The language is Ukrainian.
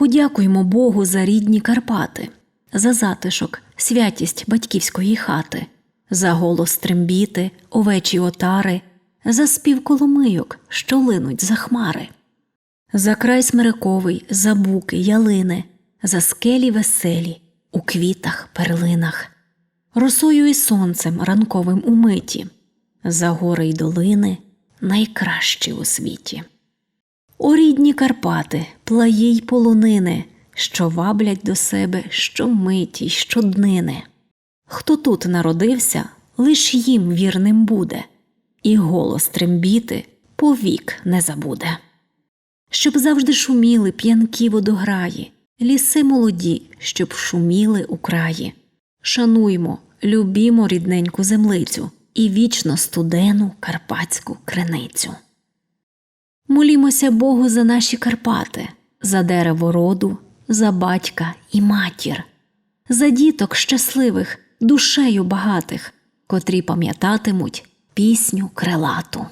Подякуймо Богу за рідні Карпати, за затишок, святість батьківської хати, за голос трембіти, овечі отари, за спів коломийок, що линуть за хмари, за край смириковий, за буки, ялини, за скелі веселі, у квітах, перлинах, росою і сонцем ранковим умиті, за гори й долини найкращі у світі. О рідні Карпати, плаї й полонини, що ваблять до себе щомиті й щоднини. Хто тут народився, лиш їм вірним буде, і голос трембіти повік не забуде. Щоб завжди шуміли п'янкі водограї, ліси молоді, щоб шуміли у краї. Шануймо, любімо рідненьку землицю і вічно студену карпатську криницю. Молімося Богу за наші Карпати, за дерево роду, за батька і матір, за діток щасливих, душею багатих, котрі пам'ятатимуть пісню крилату.